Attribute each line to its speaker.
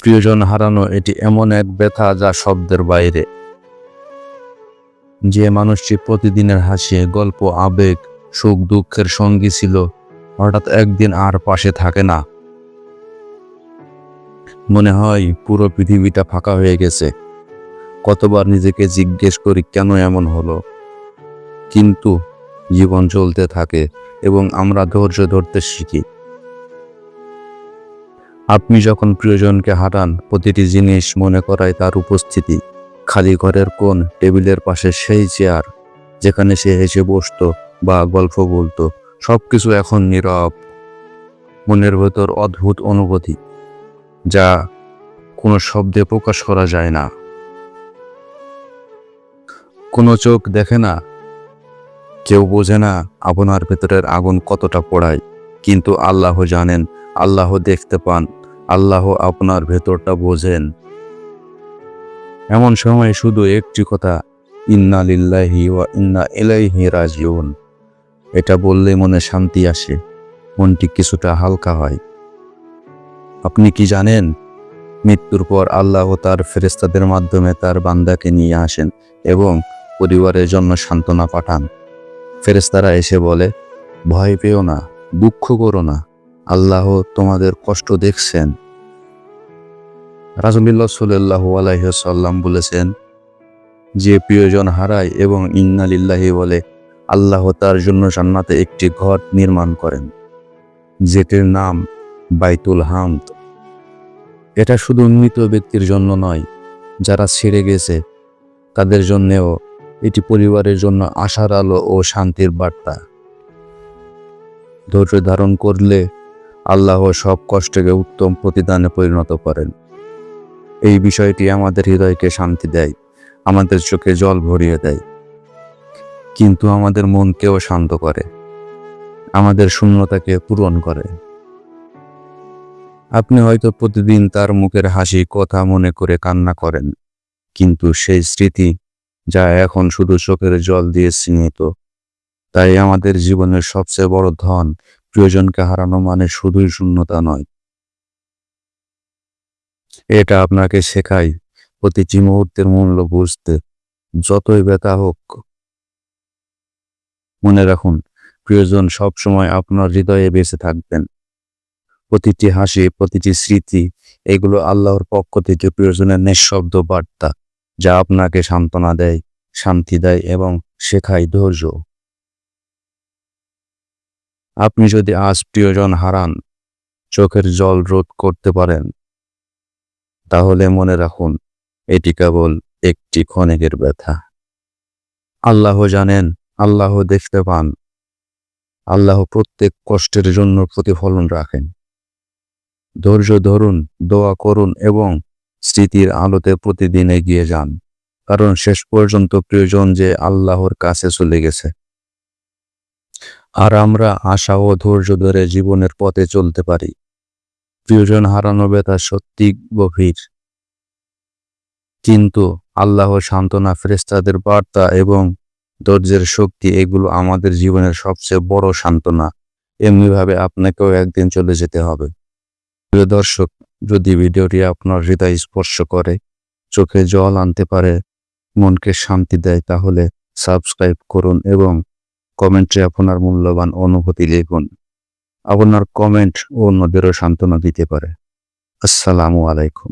Speaker 1: প্রিয়জন হারানো এটি এমন এক ব্যথা যা শব্দের বাইরে। যে মানুষটি প্রতিদিনের হাসি, গল্প, আবেগ, সুখ, দুঃখের সঙ্গী ছিল, হঠাৎ একদিন আর পাশে থাকে না। মনে হয় পুরো পৃথিবীটা ফাঁকা হয়ে গেছে। কতবার নিজেকে জিজ্ঞেস করি, কেন এমন হলো? কিন্তু জীবন চলতে থাকে এবং আমরা ধৈর্য ধরতে শিখি। আপনি যখন প্রিয়জনকে হারান, প্রতিটি জিনিস মনে করায় তার উপস্থিতি। খালি ঘরের কোন টেবিলের পাশে সেই চেয়ার, যেখানে সে হেসে বসতো বা গল্প বলতো, সবকিছু এখন নীরব। মনের ভেতর অদ্ভুত অনুভূতি, যা কোনো শব্দে প্রকাশ করা যায় না। কোনো চোখ দেখে না, কেউ বোঝে না আপনার ভেতরের আগুন কতটা পড়ায়। কিন্তু আল্লাহ জানেন, আল্লাহ দেখতে পান। আল্লাহ আপনার ভেতরটা বোঝেন। এমন সময় শুধু একটি কথা, ইন্না লিল্লাহি ওয়া ইন্না ইলাইহি রাজিউন। এটা বললে মনে শান্তি আসে, মনটি কিছুটা হালকা হয়। আপনি কি জানেন, মৃত্যুর পর আল্লাহ তার ফেরেস্তাদের মাধ্যমে তার বান্দাকে নিয়ে আসেন এবং পরিবারের জন্য সান্ত্বনা পাঠান। ফেরেস্তারা এসে বলে, ভয় পেও না, দুঃখ করো না। আল্লাহ তোমাদের কষ্ট দেখছেন। রাজুল্লাহ সাল্লাহ আলাইসাল্লাম বলেছেন, যে প্রিয়জন হারায় এবং ইন্নালিল্লাহি বলে, আল্লাহ তার জন্য জান্নাতে একটি ঘর নির্মাণ করেন, যেটির নাম বাইতুল হামদ। এটা শুধু মৃত ব্যক্তির জন্য নয়, যারা ছেড়ে গেছে, তাদের জন্যেও এটি পরিবারের জন্য আশার আলো ও শান্তির বার্তা। ধৈর্য ধারণ করলে আল্লাহ সব কষ্টকে উত্তম প্রতিদানে পরিণত করেন। এই বিষয়টি আমাদের হৃদয়কে শান্তি দেয়, আমাদের চোখে জল ভরিয়ে দেয়। কিন্তু আমাদের মনকেও শান্ত করে, আমাদের শূন্যতাকে পূরণ করে। আপনি হয়তো প্রতিদিন তার মুখের হাসি কথা মনে করে কান্না করেন, কিন্তু সেই স্মৃতি যা এখন শুধু চোখের জল দিয়ে স্নেহিত, তাই আমাদের জীবনের সবচেয়ে বড় ধন প্রিয়জনকে হারানো মানে শুধুই শূন্যতা নয়। এটা আপনাকে শেখায় প্রতিটি মুহূর্তের মূল্য বুঝতে। যতই ব্যথা হোক। মনে রাখুন, প্রিয়জন সবসময় আপনার হৃদয়ে বেঁচে থাকবেন। প্রতিটি হাসি, প্রতিটি স্মৃতি, এগুলো আল্লাহর পক্ষ থেকে প্রিয়জনের নিঃশব্দ বার্তা, যা আপনাকে সান্ত্বনা দেয়, শান্তি দেয় এবং শেখায় ধৈর্য। আপনি যদি আজ প্রিয়জন হারান, চোখের জল রোধ করতে পারেন, তাহলে মনে রাখুন, এটি কেবল একটি ক্ষণেকের ব্যথা। আল্লাহ জানেন, আল্লাহ দেখতে পান। আল্লাহ প্রত্যেক কষ্টের জন্য প্রতিফলন রাখেন। ধৈর্য ধরুন, দোয়া করুন এবং স্মৃতির আলোতে প্রতিদিন এগিয়ে যান। কারণ শেষ পর্যন্ত প্রিয়জন যে আল্লাহর কাছে চলে গেছে। আর আমরা আশা ও ধৈর্য ধরে জীবনের পথে চলতে পারি। প্রিয়জন হারানো ব্যথা সত্যি গভীর। কিন্তু আল্লাহ সান্ত্বনা ফেরেস্তাদের বার্তা এবং ধৈর্যের শক্তি এগুলো আমাদের জীবনের সবচেয়ে বড় সান্ত্বনা। এমনিভাবে আপনাকেও একদিন চলে যেতে হবে। প্রিয় দর্শক, যদি ভিডিওটি আপনার হৃদয় স্পর্শ করে, চোখে জল আনতে পারে, মনকে শান্তি দেয়, তাহলে সাবস্ক্রাইব করুন এবং কমেন্টে আপনার মূল্যবান অনুভূতি লিখুন। আপনার কমেন্ট অন্যদেরও সান্ত্বনা দিতে পারে। আসসালামু আলাইকুম।